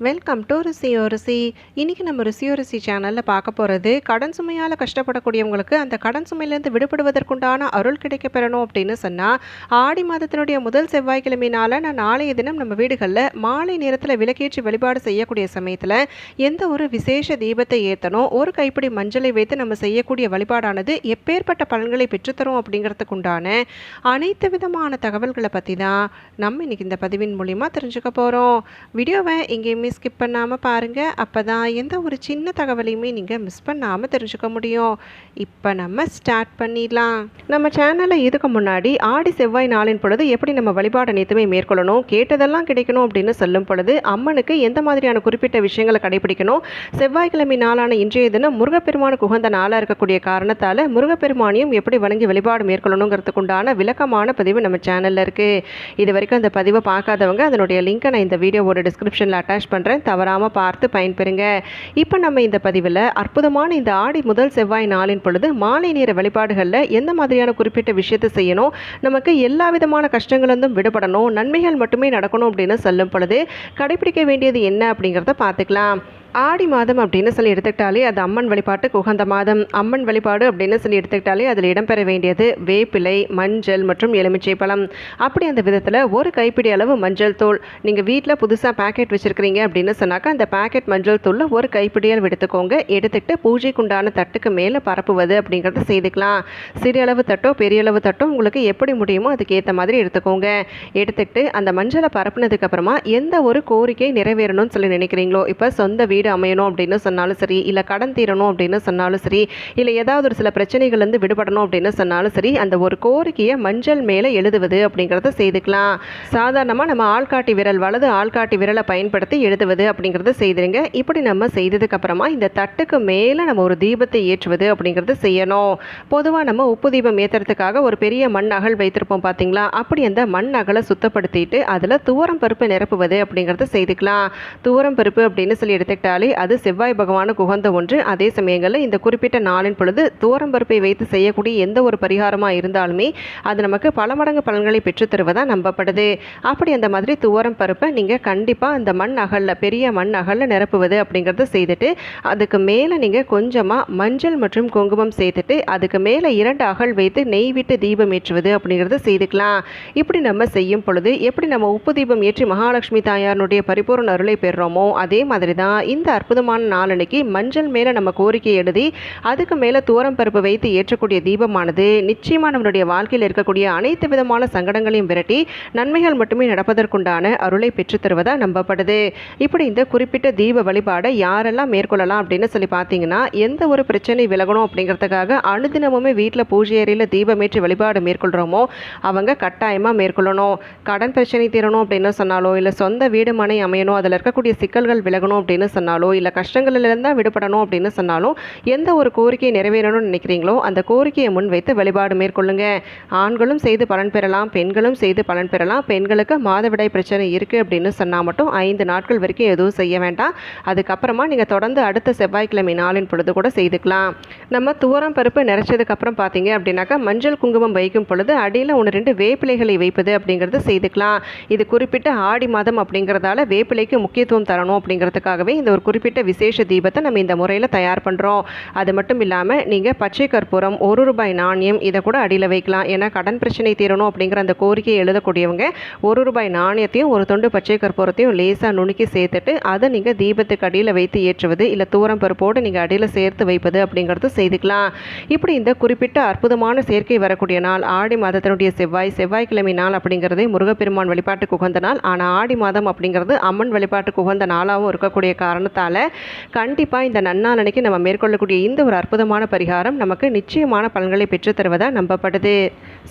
Welcome to ருசியோ ருசி. இன்றைக்கி நம்ம ருசியோ ருசி சேனலில் பார்க்க போகிறது கடன் சுமையால் கஷ்டப்படக்கூடியவங்களுக்கு அந்த கடன் சுமையிலேருந்து விடுபடுவதற்குண்டான அருள் கிடைக்க பெறணும் அப்படின்னு சொன்னால் ஆடி மாதத்தினுடைய முதல் செவ்வாய்க்கிழமையினால் நான் நாளைய தினம் நம்ம வீடுகளில் மாலை நேரத்தில் விளக்கேற்றி வழிபாடு செய்யக்கூடிய சமயத்தில் எந்த ஒரு விசேஷ தீபத்தை ஏற்றணும் ஒரு கைப்பிடி மஞ்சளை வைத்து நம்ம செய்யக்கூடிய வழிபாடானது எப்பேற்பட்ட பலன்களை பெற்றுத்தரும் அப்படிங்கிறதுக்கு உண்டான அனைத்து விதமான தகவல்களை பற்றி தான் நம்ம இன்றைக்கி இந்த பதிவின் மூலிமா தெரிஞ்சுக்க போகிறோம் வீடியோவை எங்கேயுமே ஸ்கிப் பண்ணாமல் பாருங்கள் அப்போ தான் எந்த ஒரு சின்ன தகவலையுமே நீங்கள் மிஸ் பண்ணாமல் தெரிஞ்சுக்க முடியும். இப்போ நம்ம ஸ்டார்ட் பண்ணிடலாம். நம்ம சேனலில் இதுக்கு முன்னாடி ஆடி செவ்வாய் நாளின் பொழுது எப்படி நம்ம வழிபாடு அனைத்துமே மேற்கொள்ளணும் கேட்டதெல்லாம் கிடைக்கணும் அப்படின்னு சொல்லும் பொழுது அம்மனுக்கு எந்த மாதிரியான குறிப்பிட்ட விஷயங்களை கடைபிடிக்கணும் செவ்வாய்க்கிழமை நாளான இன்றைய தினம் முருகப்பெருமானுக்கு உகந்த நாளாக இருக்கக்கூடிய காரணத்தால் முருகப்பெருமானையும் எப்படி வணங்கி வழிபாடு மேற்கொள்ளணுங்கிறதுக்கு உண்டான விளக்கமான பதிவு நம்ம சேனலில் இருக்குது இது வரைக்கும் அந்த பதிவை பார்க்காதவங்க அதனுடைய லிங்க்கை நான் இந்த வீடியோவோட டிஸ்கிரிப்ஷனில் அட்டாச் பண்ணுறேன் தவறாமல் பார்த்து பயன்பெறுங்க. இப்போ நம்ம இந்த பதிவில் அற்புதமான இந்த ஆடி முதல் செவ்வாய் நாளின் பொழுது மாலை நேர வழிபாடுகளில் எந்த மாதிரியான குறிப்பிட்ட விஷயத்தை செய்யணும்? நமக்கு எல்லா விதமான கஷ்டங்களிலிருந்தும் விடுபடணும். நன்மைகள் மட்டுமே நடக்கணும் அப்படின்னு சொல்லும் பொழுது கடைபிடிக்க வேண்டியது என்ன அப்படிங்கிறத பார்த்துக்கலாம். ஆடி மாதம் அப்படின்னு சொல்லி எடுத்துக்கிட்டாலே அது அம்மன் வழிபாட்டுக்கு உகந்த மாதம். அம்மன் வழிபாடு அப்படின்னு சொல்லி எடுத்துக்கிட்டாலே அதில் இடம்பெற வேண்டியது வேப்பிலை மஞ்சள் மற்றும் எலுமிச்சை பழம். அப்படி அந்த விதத்தில் ஒரு கைப்பிடி அளவு மஞ்சள் தூள். நீங்கள் வீட்டில் புதுசாக பேக்கெட் வச்சுருக்கிறீங்க அப்படின்னு சொன்னாக்கா அந்த பேக்கெட் மஞ்சள் தூளில் ஒரு கைப்பிடியால் எடுத்துக்கோங்க எடுத்துக்கிட்டு பூஜைக்குண்டான தட்டுக்கு மேலே பரப்புவது அப்படிங்கிறத செய்துக்கலாம். சிறிய அளவு தட்டோ பெரிய அளவு தட்டோ உங்களுக்கு எப்படி முடியுமோ அதுக்கேற்ற மாதிரி எடுத்துக்கோங்க. எடுத்துக்கிட்டு அந்த மஞ்சளை பரப்புனதுக்கப்புறமா எந்த ஒரு கோரிக்கை நிறைவேறணும்னு சொல்லி நினைக்கிறீங்களோ இப்போ சொந்த வீடு அமையணும் அப்படின்னு சொன்னாலும் சரி இல்லை கடன் தீரணும் அப்படின்னு சொன்னாலும் சரி இல்லை ஏதாவது ஒரு சில பிரச்சனைகள்லேருந்து விடுபடணும் அப்படின்னு சொன்னாலும் சரி அந்த ஒரு கோரிக்கையை மஞ்சள் மேலே எழுதுவது அப்படிங்கிறத செய்துக்கலாம். சாதாரணமாக நம்ம ஆள்காட்டி விரல் வலது ஆள்காட்டி விரலை பயன்படுத்தி எழுதுவது அப்படிங்கிறத செய்திருங்க. இப்படி நம்ம செய்ததுக்கு அப்புறமா இந்த தட்டுக்கு மேலே நம்ம ஒரு தீபத்தை ஏற்றுவது அப்படிங்கிறது செய்யணும். பொதுவாக நம்ம உப்பு தீபம் ஏற்றுறதுக்காக ஒரு பெரிய மண் அகல் வைத்திருப்போம் பார்த்தீங்களா அப்படி அந்த மண் அகலை சுத்தப்படுத்திட்டு அதில் துவரம் பருப்பு நிரப்புவது அப்படிங்கிறத செய்துக்கலாம். துவரம் பருப்பு அப்படின்னு சொல்லி எடுத்துக்கிட்டாலே அது செவ்வாய் பகவானுக்கு உகந்த ஒன்று. அதே சமயங்களில் இந்த குறிப்பிட்ட நாளின் பொழுது துவரம் பருப்பை வைத்து செய்யக்கூடிய எந்த ஒரு பரிகாரமாக இருந்தாலுமே அது நமக்கு பல மடங்கு பலன்களை பெற்றுத் தருவதாக நம்பப்படுது. அப்படி அந்த மாதிரி துவரம் பருப்பை நீங்கள் கண்டிப்பாக அந்த மண் அகலில் பெரிய மண் அகலில் நிரப்புவது அப்படிங்கிறத செய்துட்டு அதுக்கு மேலே நீங்கள் கொஞ்சமாக மஞ்சள் மற்றும் குங்குமம் சேர்த்துட்டு அதுக்கு மேலே இரண்டு அகல் வைத்து நெய் விட்டு தீபம் ஏற்றுவது அப்படிங்கிறத செய்துக்கலாம். இப்படி நம்ம செய்யும் பொழுது எப்படி நம்ம உப்பு தீபம் ஏற்றி மகாலட்சுமி தாயாருடைய பரிபூர்ண அருளை பெறுறோமோ அதே மாதிரி தான் இந்த அற்புதமான நாளன்னைக்கு மஞ்சள் மேலே நம்ம கோரிக்கை எழுதி அதுக்கு மேலே தூரம் பருப்பு வைத்து ஏற்றக்கூடிய தீபமானது நிச்சயமாக நம்மளுடைய வாழ்க்கையில் இருக்கக்கூடிய அனைத்து விதமான சங்கடங்களையும் விரட்டி நன்மைகள் மட்டுமே நடப்பதற்குண்டான அருளை பெற்றுத்தருவதா நம்பப்படுது. இப்படி இந்த குறிப்பிட்ட தீப வழிபாடை யாரெல்லாம் மேற்கொள்ளலாம் அப்படின்னு சொல்லி பார்த்தீங்கன்னா எந்த ஒரு பிரச்சனை விலகணும் அப்படிங்கிறதுக்காக அனுதினமுமே வீட்டில் பூஜை அறையில் தீபமேற்றி வழிபாடு மேற்கொள்கிறோமோ அவங்க கட்டாயமாக மேற்கொள்ளணும். கடன் பிரச்சனை தீரணும் அப்படின்னு சொன்னாலோ இல்லை சொந்த வீடு மனை அமையணும் அதில் இருக்கக்கூடிய சிக்கல்கள் விலகணும் அப்படின்னு சொன்னாலோ இல்லை கஷ்டங்களிலிருந்து விடுபடணும் அப்படின்னு சொன்னாலும் எந்த ஒரு கோரிக்கையை நிறைவேறணும்னு நினைக்கிறீங்களோ அந்த கோரிக்கையை முன்வைத்து வழிபாடு மேற்கொள்ளுங்க. ஆண்களும் செய்து பலன் பெறலாம் பெண்களும் செய்து பலன் பெறலாம். பெண்களுக்கு மாதவிடாய் பிரச்சனை இருக்குது அப்படின்னு சொன்னால் மட்டும் ஐந்து நாட்கள் வரைக்கும் எதுவும் செய்ய வேண்டாம். அதுக்கப்புறமா நீங்கள் தொடர்ந்து அடுத்த செவ்வாய்க்கிழமை நாளின் பொழுது கூட செய்துக்கலாம். நம்ம துவரம் பருப்பு நிறைச்சதுக்கப்புறம் பார்த்தீங்க அப்படின்னாக்கா மஞ்சள் குங்குமம் வைக்கும் பொழுது அடியில் ஒன்று ரெண்டு வேப்பிலைகளை வைப்பது அப்படிங்கிறது செய்துக்கலாம். இது குறிப்பிட்ட ஆடி மாதம் அப்படிங்கிறதால வேப்பிலைக்கு முக்கியத்துவம் தரணும் அப்படிங்கிறதுக்காகவே இந்த ஒரு குறிப்பிட்ட விசேஷ தீபத்தை நம்ம இந்த முறையில் தயார் பண்ணுறோம் அது மட்டும் இல்லாமல் நீங்கள் பச்சை கற்பூரம் ஒரு ரூபாய் நாணயம் இதை கூட அடியில் வைக்கலாம். ஏன்னா கடன் பிரச்சனை தீரணும் அப்படிங்கிற அந்த கோரிக்கையை எழுதக்கூடியவங்க ஒரு ரூபாய் நாணயத்தையும் ஒரு தொண்டு பச்சை கற்பூரத்தையும் லேசாக நுணுக்கி சேர்த்துட்டு அதை நீங்கள் தீபத்துக்கு அடியில் வைத்து ஏற்றுவது இல்லை தூரம் பருப்போடு நீங்கள் அடியில் சேர்த்து வைப்பது அப்படிங்கிறது செய்துக்கலாம். இப்படி இந்த குறிப்பிட்ட அற்புதமான சேர்க்கை வரக்கூடிய நாள் ஆடி மாதத்தினுடைய செவ்வாய் செவ்வாய்க்கிழமை நாள் அப்படிங்கிறதே முருகப்பெருமான் வழிபாட்டுக்கு உகந்த நாள். ஆனால் ஆடி மாதம் அப்படிங்கிறது அம்மன் வழிபாட்டுக்கு உகந்த நாளாகவும் இருக்கக்கூடிய காரணம் காரணத்தால் கண்டிப்பாக இந்த நன்னாள் அன்னைக்கு நம்ம மேற்கொள்ளக்கூடிய இந்த ஒரு அற்புதமான பரிகாரம் நமக்கு நிச்சயமான பலன்களை பெற்றுத்தருவதாக நம்பப்படுது.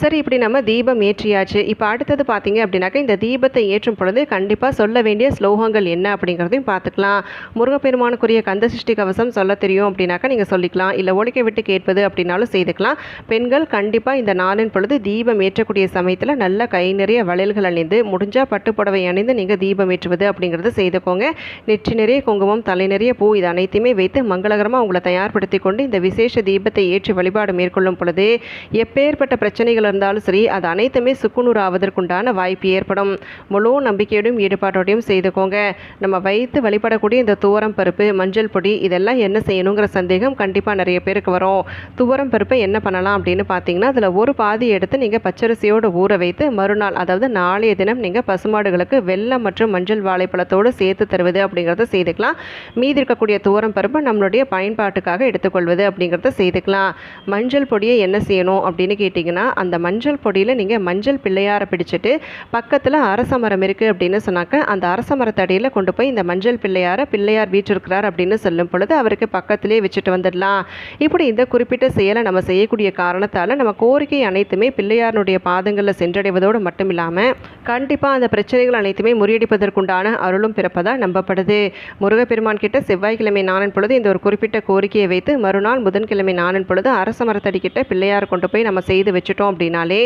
சரி இப்படி நம்ம தீபம் ஏற்றியாச்சு. இப்போ அடுத்தது பார்த்தீங்க அப்படின்னாக்கா இந்த தீபத்தை ஏற்றும் பொழுது கண்டிப்பாக சொல்ல வேண்டிய ஸ்லோகங்கள் என்ன அப்படிங்கிறதையும் பார்த்துக்கலாம் முருகப்பெருமானுக்குரிய கந்த சிருஷ்டி கவசம் சொல்ல தெரியும் அப்படின்னாக்கா நீங்கள் சொல்லிக்கலாம். இல்லை ஒழிக்க விட்டு கேட்பது அப்படின்னாலும் செய்துக்கலாம். பெண்கள் கண்டிப்பாக இந்த நாளின் பொழுது தீபம் ஏற்றக்கூடிய சமயத்தில் நல்ல கை நிறைய வளையல்கள் அணிந்து முடிஞ்சால் பட்டுப்புடவை அணிந்து நீங்கள் தீபம் ஏற்றுவது அப்படிங்கிறத செய்துக்கோங்க. நெற்றி நிறைய குங்குமம் குங்குமம் தலை நிறைய பூ இது அனைத்தையுமே வைத்து மங்களகரமாக உங்களை தயார்படுத்தி கொண்டு இந்த விசேஷ தீபத்தை ஏற்றி வழிபாடு மேற்கொள்ளும் பொழுது எப்பேற்பட்ட பிரச்சனைகள் இருந்தாலும் சரி அது அனைத்துமே சுக்குநூறு ஆவதற்குண்டான வாய்ப்பு ஏற்படும். முழு நம்பிக்கையோடும் ஈடுபாட்டோடையும் செய்துக்கோங்க. நம்ம வைத்து வழிபடக்கூடிய இந்த துவரம் பருப்பு மஞ்சள் பொடி இதெல்லாம் என்ன செய்யணுங்கிற சந்தேகம் கண்டிப்பாக நிறைய பேருக்கு வரும். துவரம் பருப்பை என்ன பண்ணலாம் அப்படின்னு பார்த்தீங்கன்னா அதில் ஒரு பாதி எடுத்து நீங்கள் பச்சரிசியோடு ஊற வைத்து மறுநாள் அதாவது நாளைய தினம் நீங்கள் பசுமாடுகளுக்கு வெள்ளம் மற்றும் மஞ்சள் வாழைப்பழத்தோடு சேர்த்து தருவது அப்படிங்கிறத செய்துக்கலாம். மீதி இருக்கக்கூடிய துவரம் பருப்பை நம்மளுடைய பயன்பாட்டுக்காக எடுத்துக்கொள்வது அப்படிங்கிறத செய்துக்கலாம். மஞ்சள் பொடியை என்ன செய்யணும் அப்படின்னு கேட்டிங்கன்னா அந்த மஞ்சள் பொடியில் நீங்கள் மஞ்சள் பிள்ளையாரை பிடிச்சிட்டு பக்கத்தில் அரச மரம் இருக்குது அப்படின்னு சொன்னாக்க அந்த அரச மரத்தடியில் கொண்டு போய் இந்த மஞ்சள் பிள்ளையாரை பிள்ளையார் வீற்றிருக்கிறார் அப்படின்னு சொல்லும் பொழுது அவருக்கு பக்கத்திலே வச்சுட்டு வந்துடலாம். இப்படி இந்த குறிப்பிட்ட செயலை நம்ம செய்யக்கூடிய காரணத்தால் நம்ம கோரிக்கை அனைத்துமே பிள்ளையாரனுடைய பாதங்களில் சென்றடைவதோடு மட்டும் இல்லாமல் கண்டிப்பாக அந்த பிரச்சனைகள் அனைத்துமே முறியடிப்பதற்குண்டான அருளும் பிறப்பதாக நம்பப்படுது. முருகப்பெருமான் கிட்ட செவ்வாய்க்கிழமை நாளின் பொழுது இந்த ஒரு குறிப்பிட்ட கோரிக்கையை வைத்து மறுநாள் புதன்கிழமை நாளின் பொழுது அரச மரத்தடி கிட்ட பிள்ளையார் கொண்டு போய் நம்ம செய்து வச்சுட்டோம் அப்படின்னாலே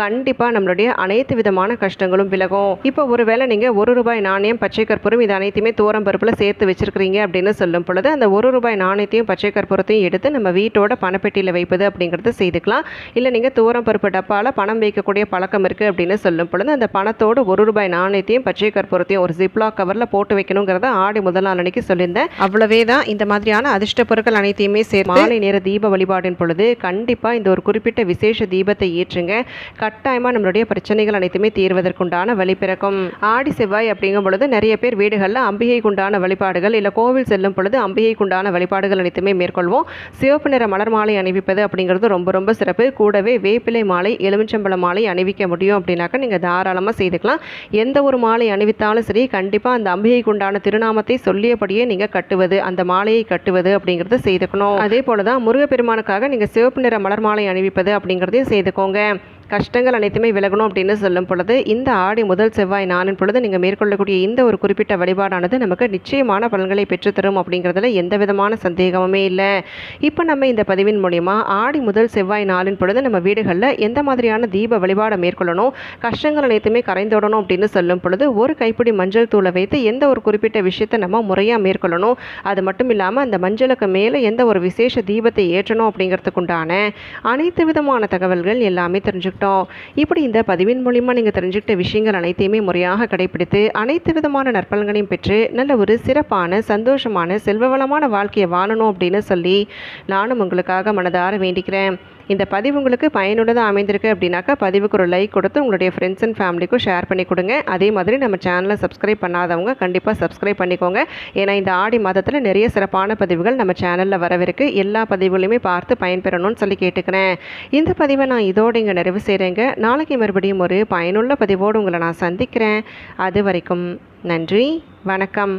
கண்டிப்பாக நம்மளுடைய அனைத்து விதமான கஷ்டங்களும் விலகும். இப்போ ஒருவேளை நீங்கள் ஒரு ரூபாய் நாணயம் பச்சை கற்பூரம் இது அனைத்தையுமே தோரம் பருப்பில் சேர்த்து வச்சிருக்கிறீங்க அப்படின்னு சொல்லும் பொழுது அந்த ஒரு ரூபாய் நாணயத்தையும் பச்சை கற்பூரத்தையும் எடுத்து நம்ம வீட்டோட பணப்பெட்டியில் வைப்பது அப்படிங்கிறத செய்துக்கலாம். இல்லை நீங்கள் தோரம் பருப்பு டப்பாவில் பணம் வைக்கக்கூடிய பழக்கம் இருக்குது அப்படின்னு சொல்லும் பொழுது அந்த பணத்தோடு ஒரு ரூபாய் நாணயத்தையும் பச்சை கற்பூரத்தையும் ஒரு ஜிப்லாக் கவரில் போட்டு வைக்கணுங்கிறத ஆடி முதல் நாள் அன்னைக்கு சொல்லியிருந்தேன். அவ்வளவே தான். இந்த மாதிரியான அதிர்ஷ்ட பொருட்கள் அனைத்தையுமே சேர்த்து மாலை நேர தீப வழிபாடின் பொழுது கண்டிப்பாக இந்த ஒரு குறிப்பிட்ட விசேஷ தீபத்தை ஏற்றுங்க. கட்டாயமாக நம்மளுடைய பிரச்சனைகள் அனைத்துமே தீர்வதற்குண்டான வழி பிறக்கும். ஆடி செவ்வாய் அப்படிங்கும் பொழுது நிறைய பேர் வீடுகளில் அம்பிகைக்கு உண்டான வழிபாடுகள் இல்லை கோவில் செல்லும் பொழுது அம்பிகைக்கு உண்டான வழிபாடுகள் அனைத்துமே மேற்கொள்வோம். சிவப்பு நிற மலர் மாலை அணிவிப்பது அப்படிங்கிறது ரொம்ப ரொம்ப சிறப்பு. கூடவே வேப்பிலை மாலை எலுமிச்சம்பழ மாலை அணிவிக்க முடியும் அப்படின்னாக்கா நீங்கள் தாராளமாக செய்துக்கலாம். எந்த ஒரு மாலை அணிவித்தாலும் சரி கண்டிப்பாக அந்த அம்பிகைக்கு உண்டான திருநாமத்தை சொல்லியபடியே நீங்கள் கட்டுவது அந்த மாலையை கட்டுவது அப்படிங்கிறத செய்துக்கணும். அதே போல தான் முருகப்பெருமானுக்காக நீங்கள் சிவப்பு நிற மலர் மாலை அணிவிப்பது அப்படிங்கிறதையும் செய்துக்கோங்க. கஷ்டங்கள் அனைத்துமே விலகணும் அப்படின்னு சொல்லும் பொழுது இந்த ஆடி முதல் செவ்வாய் நானின் பொழுது நீங்கள் மேற்கொள்ளக்கூடிய இந்த ஒரு குறிப்பிட்ட வழிபாடானது நமக்கு நிச்சயமான பலன்களை பெற்றுத்தரும் அப்படிங்கிறதுல எந்த விதமான சந்தேகமுமே இல்லை. இப்போ நம்ம இந்த பதிவின் மூலிமா ஆடி முதல் செவ்வாய் நாளின் பொழுது நம்ம வீடுகளில் எந்த மாதிரியான தீப வழிபாடை மேற்கொள்ளணும் கஷ்டங்கள் அனைத்துமே கரைந்தோடணும் அப்படின்னு சொல்லும் பொழுது ஒரு கைப்பிடி மஞ்சள் தூளை வைத்து எந்த ஒரு குறிப்பிட்ட விஷயத்தை நம்ம முறையாக மேற்கொள்ளணும் அது மட்டும் இல்லாமல் அந்த மஞ்சளுக்கு மேலே எந்த ஒரு விசேஷ தீபத்தை ஏற்றணும் அப்படிங்கிறதுக்குண்டான அனைத்து விதமான தகவல்கள் எல்லாமே தெரிஞ்சுக்கணும். இருக்கட்டும் இப்படி இந்த பதிவின் மூலிமா நீங்கள் தெரிஞ்சுக்கிட்ட விஷயங்கள் அனைத்தையுமே முறையாக கடைபிடித்து அனைத்து விதமான நற்பலன்களையும் பெற்று நல்ல ஒரு சிறப்பான சந்தோஷமான செல்வவளமான வாழ்க்கையை வாழணும் அப்படின்னு சொல்லி நானும் உங்களுக்காக மனதார வேண்டிக்கிறேன். இந்த பதிவு உங்களுக்கு பயனுள்ளதாக அமைந்திருக்கு அப்படின்னாக்கா பதிவுக்கு ஒரு லைக் கொடுத்து உங்களுடைய ஃப்ரெண்ட்ஸ் அண்ட் ஃபேமிலிக்கும் ஷேர் பண்ணி கொடுங்க. அதே மாதிரி நம்ம சேனலை சப்ஸ்கிரைப் பண்ணாதவங்க கண்டிப்பாக சப்ஸ்கிரைப் பண்ணிக்கோங்க. ஏன்னா இந்த ஆடி மாதத்தில் நிறைய சிறப்பான பதிவுகள் நம்ம சேனலில் வரவிருக்கு. எல்லா பதிவுகளையுமே பார்த்து பயன்பெறணும்னு சொல்லி கேட்டுக்கிறேன். இந்த பதிவை நான் இதோடு இங்கே நிறைவு செய்கிறேங்க நாளைக்கு மறுபடியும் ஒரு பயனுள்ள பதிவோடு உங்களை நான் சந்திக்கிறேன். அது வரைக்கும் நன்றி வணக்கம்.